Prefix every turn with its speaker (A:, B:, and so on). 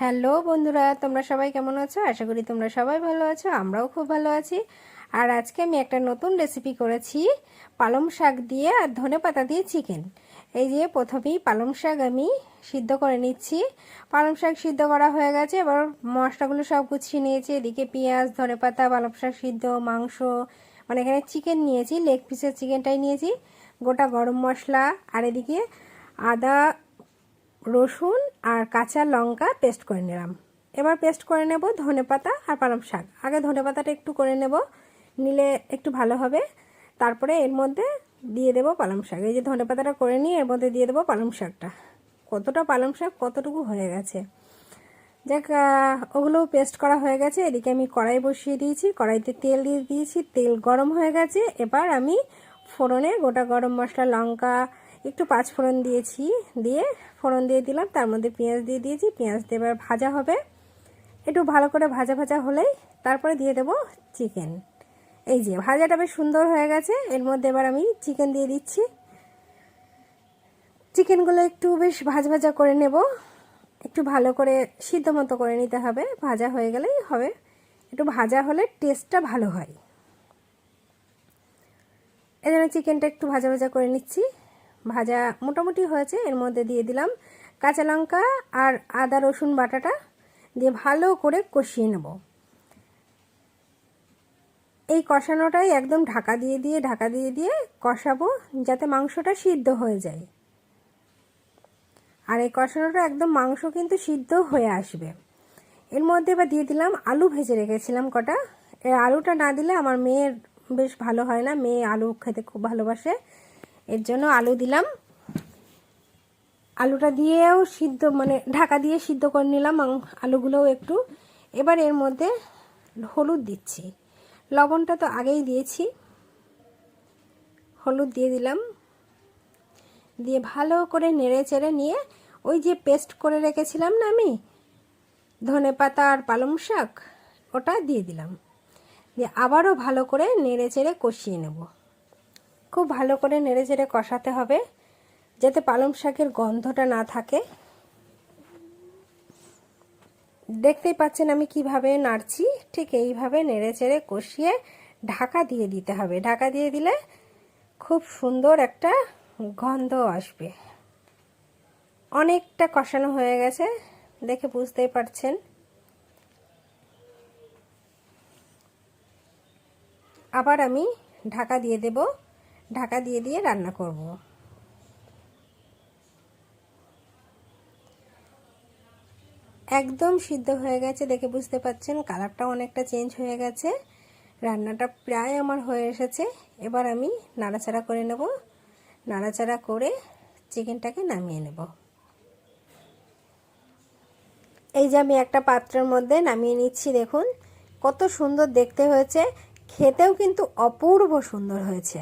A: Hello বন্ধুরা, তোমরা সবাই কেমন আছো? আশা করি তোমরা সবাই ভালো আছো, আমরাও খুব ভালো আছি। আর আজকে আমি একটা নতুন রেসিপি করেছি, পালং শাক দিয়ে আর ধনে পাতা দিয়ে চিকেন এই যে প্রথমেই পালং শাক আমি সিদ্ধ করে নিচ্ছি। পালং শাক সিদ্ধ করা হয়ে গেছে, এবার মশলাগুলো সব গুছিয়ে নিয়েছি। এদিকে পেঁয়াজ, ধনে পাতা, পালং শাক সিদ্ধ, মাংস মানে এখানে চিকেন নিয়েছি লেগ পিসের চিকেনটাই নিয়েছি। গোটা গরম মশলা, আর এদিকে আদা রসুন আর কাঁচা লঙ্কা পেস্ট করে নিলাম। এবার পেস্ট করে নেব ধনে পাতা আর পালং শাক। আগে ধনে পাতাটা একটু করে নেব, নিলে একটু ভালো হবে। তারপরে এর মধ্যে দিয়ে দেবো পালং শাক। এই যে ধনে পাতাটা করে নিয়ে এর মধ্যে দিয়ে দেবো পালং শাকটা। কতটা পালং শাক কতটুকু হয়ে গেছে। যাক ওগুলো পেস্ট করা হয়ে গেছে। এদিকে আমি কড়াই বসিয়ে দিয়েছি। কড়াইতে তেল দিয়ে দিয়েছি। তেল গরম হয়ে গেছে। এবার আমি ফোড়নে গোটা গরম মশলা, লঙ্কা একটু পাঁচ ফোড়ন দিয়েছি, দিয়ে ফোড়ন দিয়ে দিলাম, তার মধ্যে পেঁয়াজ দিয়ে দিয়েছি, পেঁয়াজ দিয়ে এবার ভাজা হবে। একটু ভালো করে ভাজা ভাজা হলেই তারপরে দিয়ে দেবো চিকেন। এই যে, ভাজাটা বেশ সুন্দর হয়ে গেছে, এর মধ্যে এবার আমি চিকেন দিয়ে দিচ্ছি। চিকেনগুলো একটু বেশ ভাজা ভাজা করে নেব। একটু ভালো করে সিদ্ধ মতো করে নিতে হবে, ভাজা হয়ে গেলেই হবে। একটু ভাজা হলে টেস্টটা ভালো হয়। এই জন্য চিকেনটা একটু ভাজা ভাজা করে নিচ্ছি। ভাজা মোটামুটি হয়েছে, এর মধ্যে দিয়ে দিলাম কাঁচা লঙ্কা আর আদা, রসুন বাটাটা দিয়ে ভালো করে কষিয়ে নেব। এই কষানোটাই একদম ঢাকা দিয়ে দিয়ে, ঢাকা দিয়ে দিয়ে কষাবো যাতে মাংসটা সিদ্ধ হয়ে যায়। আর এই কষানোটা একদম মাংস কিন্তু সিদ্ধ হয়ে আসবে। এর মধ্যে এবার দিয়ে দিলাম আলু ভেজে রেখেছিলাম কটা। এর আলুটা না দিলে আমার মেয়ের বেশ ভালো হয় না, মেয়ে আলু খেতে খুব ভালোবাসে। এর জন্য আলু দিলাম। আলুটা দিয়েও সিদ্ধ মানে ঢাকা দিয়ে সিদ্ধ করে নিলাম আলুগুলোও একটু। এবার এর মধ্যে হলুদ দিচ্ছি। লবণটা তো আগেই দিয়েছি। হলুদ দিয়ে দিলাম। দিয়ে ভালো করে নেড়ে চেড়ে নিয়ে ওই যে পেস্ট করে রেখেছিলাম না আমি, ধনে পাতা আর পালং শাক, ওটা দিয়ে দিলাম। দিয়ে আবারও ভালো করে নেড়ে চেড়ে কষিয়ে নেব। খুব ভালো করে নেড়ে চেড়ে কষাতে হবে, যাতে পালং শাকের গন্ধটা না থাকে। দেখতেই পাচ্ছেন আমি কীভাবে নাড়ছি, ঠিক এইভাবে নেড়ে চেড়ে কষিয়ে ঢাকা দিয়ে দিতে হবে। ঢাকা দিয়ে দিলে খুব সুন্দর একটা গন্ধ আসবে। অনেকটা কষানো হয়ে গেছে, দেখে বুঝতেই পারছেন। আবার আমি ঢাকা দিয়ে দেব। ঢাকা দিয়ে দিয়ে রান্না করব। একদম সিদ্ধ হয়ে গেছে, দেখে বুঝতে পাচ্ছেন কালারটাও অনেকটা চেঞ্জ হয়ে গেছে। রান্নাটা প্রায় আমার হয়ে এসেছে। এবার আমি নাড়াচাড়া করে নেব। নাড়াচাড়া করে চিকেনটাকে নামিয়ে নেব। এই যে আমি একটা পাত্রের মধ্যে নামিয়ে নিচ্ছি, দেখুন কত সুন্দর দেখতে হয়েছে। খেতেও কিন্তু অপূর্ব সুন্দর হয়েছে।